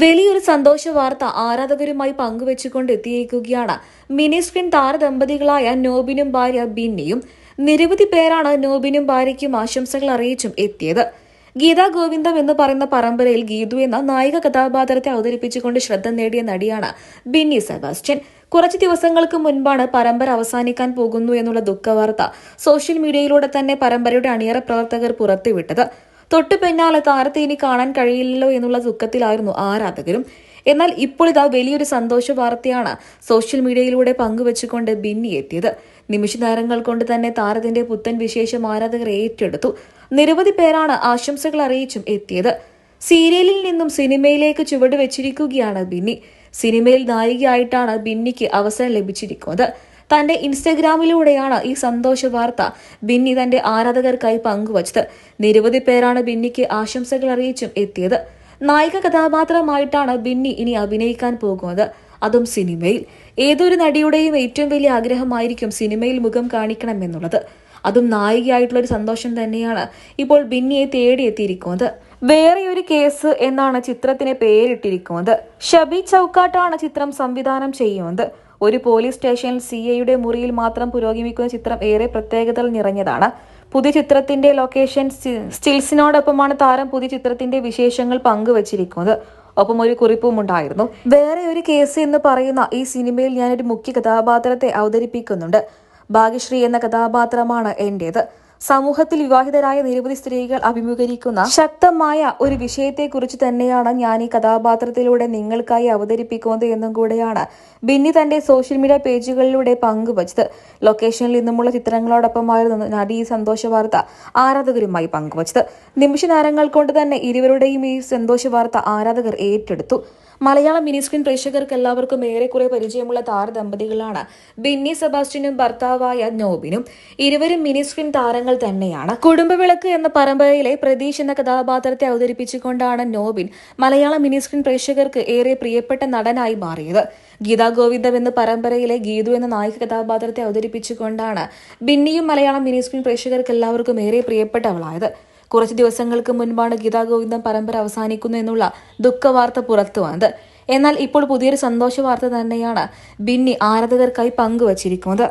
വലിയൊരു സന്തോഷ വാർത്ത ആരാധകരുമായി പങ്കുവെച്ചുകൊണ്ട് എത്തിയേക്കുകയാണ്. മിനി സ്ക്രീൻ താരദമ്പതികളായ നോബിനും ഭാര്യ ബിന്നിയും നിരവധി പേരാണ് നോബിനും ഭാര്യയ്ക്കും ആശംസകൾ അറിയിച്ചും എത്തിയത്. ഗീതാ ഗോവിന്ദം എന്ന് പറയുന്ന പരമ്പരയിൽ ഗീതു എന്ന നായിക കഥാപാത്രത്തെ അവതരിപ്പിച്ചുകൊണ്ട് ശ്രദ്ധ നേടിയ നടിയാണ് ബിന്നി സെബാസ്റ്റ്യൻ. കുറച്ച് ദിവസങ്ങൾക്ക് മുൻപാണ് പരമ്പര അവസാനിക്കാൻ പോകുന്നു എന്നുള്ള ദുഃഖവാർത്ത സോഷ്യൽ മീഡിയയിലൂടെ തന്നെ പരമ്പരയുടെ അണിയറ പ്രവർത്തകർ പുറത്തുവിട്ടത്. തൊട്ടു പിന്നാലെ താരത്തെ ഇനി കാണാൻ കഴിയില്ലല്ലോ എന്നുള്ള ദുഃഖത്തിലായിരുന്നു ആരാധകരും. എന്നാൽ ഇപ്പോൾ ഇതാ വലിയൊരു സന്തോഷ വാർത്തയാണ് സോഷ്യൽ മീഡിയയിലൂടെ പങ്കുവച്ചുകൊണ്ട് ബിന്നി എത്തിയത്. നിമിഷ നേരങ്ങൾ കൊണ്ട് തന്നെ താരത്തിന്റെ പുത്തൻ വിശേഷം ആരാധകർ ഏറ്റെടുത്തു. നിരവധി പേരാണ് ആശംസകൾ അറിയിച്ചും എത്തിയത്. സീരിയലിൽ നിന്നും സിനിമയിലേക്ക് ചുവട് വെച്ചിരിക്കുകയാണ് ബിന്നി. സിനിമയിൽ നായികയായിട്ടാണ് ബിന്നിക്ക് അവസരം ലഭിച്ചിരിക്കുന്നത്. തന്റെ ഇൻസ്റ്റഗ്രാമിലൂടെയാണ് ഈ സന്തോഷ വാർത്ത ബിന്നി തന്റെ ആരാധകർക്കായി പങ്കുവച്ചത്. നിരവധി പേരാണ് ബിന്നിക്ക് ആശംസകൾ അറിയിച്ചും എത്തിയത്. നായിക കഥാപാത്രമായിട്ടാണ് ബിന്നി ഇനി അഭിനയിക്കാൻ പോകുന്നത്. അതും സിനിമയിൽ. ഏതൊരു നടിയുടെയും ഏറ്റവും വലിയ ആഗ്രഹമായിരിക്കും സിനിമയിൽ മുഖം കാണിക്കണമെന്നുള്ളത്. അതും നായികയായിട്ടുള്ള ഒരു സന്തോഷം തന്നെയാണ് ഇപ്പോൾ ബിന്നിയെ തേടിയെത്തിയിരിക്കുന്നത്. വേറെ ഒരു കേസ് എന്നാണ് ചിത്രത്തിന് പേരിട്ടിരിക്കുന്നത്. ഷബി ചൌക്കാട്ടാണ് ചിത്രം സംവിധാനം ചെയ്യുന്നത്. ഒരു പോലീസ് സ്റ്റേഷനിൽ സി ഐയുടെ മുറിയിൽ മാത്രം പുരോഗമിക്കുന്ന ചിത്രം ഏറെ പ്രത്യേകതകൾ നിറഞ്ഞതാണ്. പുതിയ ചിത്രത്തിന്റെ ലൊക്കേഷൻ സ്റ്റിൽസിനോടൊപ്പമാണ് താരം പുതിയ ചിത്രത്തിന്റെ വിശേഷങ്ങൾ പങ്കുവച്ചിരിക്കുന്നത്. ഒപ്പം ഒരു കുറിപ്പും ഉണ്ടായിരുന്നു. വേറെ ഒരു കേസ് എന്ന് പറയുന്ന ഈ സിനിമയിൽ ഞാനൊരു മുഖ്യ കഥാപാത്രത്തെ അവതരിപ്പിക്കുന്നുണ്ട്. ഭാഗ്യശ്രീ എന്ന കഥാപാത്രമാണ് എന്റേത്. സമൂഹത്തിൽ വിവാഹിതരായ നിരവധി സ്ത്രീകൾ അഭിമുഖീകരിക്കുന്ന ശക്തമായ ഒരു വിഷയത്തെക്കുറിച്ച് തന്നെയാണ് ഞാൻ ഈ കഥാപാത്രത്തിലൂടെ നിങ്ങൾക്കായി അവതരിപ്പിക്കുന്നത് എന്നും കൂടെയാണ് ബിന്നി തന്റെ സോഷ്യൽ മീഡിയ പേജുകളിലൂടെ പങ്കുവച്ചത്. ലൊക്കേഷനിൽ നിന്നുമുള്ള ചിത്രങ്ങളോടൊപ്പമായിരുന്നു നടി ഈ സന്തോഷ വാർത്ത ആരാധകരുമായി പങ്കുവച്ചത്. നിമിഷ നേരങ്ങൾ കൊണ്ട് തന്നെ ഇരുവരുടെയും ഈ സന്തോഷ വാർത്ത ആരാധകർ ഏറ്റെടുത്തു. മലയാളം മിനി സ്ക്രീൻ പ്രേക്ഷകർക്ക് എല്ലാവർക്കും ഏറെക്കുറെ പരിചയമുള്ള താരദമ്പതികളാണ് ബിന്നി സെബാസ്റ്റ്യനും ഭർത്താവായ നോബിനും ഇരുവരും മിനി സ്ക്രീൻ താരങ്ങൾ തന്നെയാണ്. കുടുംബവിളക്ക് എന്ന പരമ്പരയിലെ പ്രതീഷ് എന്ന കഥാപാത്രത്തെ അവതരിപ്പിച്ചുകൊണ്ടാണ് നോബിൻ മലയാള മിനി സ്ക്രീൻ പ്രേക്ഷകർക്ക് ഏറെ പ്രിയപ്പെട്ട നടനായി മാറിയത്. ഗീതാ ഗോവിന്ദം എന്ന പരമ്പരയിലെ ഗീതു എന്ന നായിക കഥാപാത്രത്തെ അവതരിപ്പിച്ചുകൊണ്ടാണ് ബിന്നിയും മലയാളം മിനി സ്ക്രീൻ പ്രേക്ഷകർക്ക് എല്ലാവർക്കും ഏറെ പ്രിയപ്പെട്ടവളായത്. കുറച്ച് ദിവസങ്ങൾക്ക് മുൻപാണ് ഗീതാ ഗോവിന്ദം പരമ്പര അവസാനിക്കുന്നു എന്നുള്ള ദുഃഖവാർത്ത പുറത്തു വന്നത്. എന്നാൽ ഇപ്പോൾ പുതിയൊരു സന്തോഷ വാർത്ത തന്നെയാണ് ബിന്നി ആരാധകർക്കായി പങ്കുവച്ചിരിക്കുന്നത്.